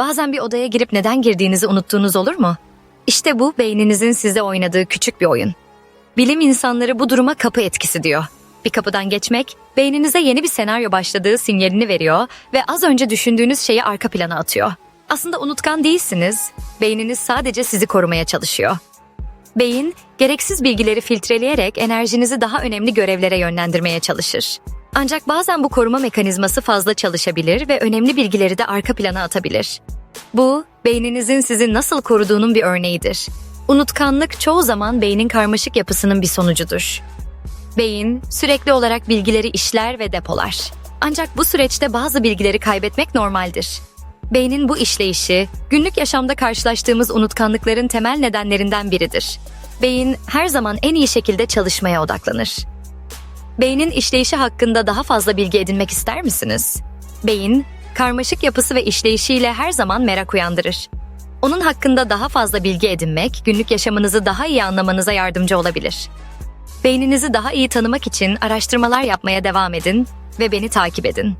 Bazen bir odaya girip neden girdiğinizi unuttuğunuz olur mu? İşte bu beyninizin size oynadığı küçük bir oyun. Bilim insanları bu duruma kapı etkisi diyor. Bir kapıdan geçmek, beyninize yeni bir senaryo başladığı sinyalini veriyor ve az önce düşündüğünüz şeyi arka plana atıyor. Aslında unutkan değilsiniz. Beyniniz sadece sizi korumaya çalışıyor. Beyin, gereksiz bilgileri filtreleyerek enerjinizi daha önemli görevlere yönlendirmeye çalışır. Ancak bazen bu koruma mekanizması fazla çalışabilir ve önemli bilgileri de arka plana atabilir. Bu, beyninizin sizi nasıl koruduğunun bir örneğidir. Unutkanlık çoğu zaman beynin karmaşık yapısının bir sonucudur. Beyin sürekli olarak bilgileri işler ve depolar. Ancak bu süreçte bazı bilgileri kaybetmek normaldir. Beynin bu işleyişi, günlük yaşamda karşılaştığımız unutkanlıkların temel nedenlerinden biridir. Beyin her zaman en iyi şekilde çalışmaya odaklanır. Beynin işleyişi hakkında daha fazla bilgi edinmek ister misiniz? Beyin, karmaşık yapısı ve işleyişiyle her zaman merak uyandırır. Onun hakkında daha fazla bilgi edinmek, günlük yaşamınızı daha iyi anlamanıza yardımcı olabilir. Beyninizi daha iyi tanımak için araştırmalar yapmaya devam edin ve beni takip edin.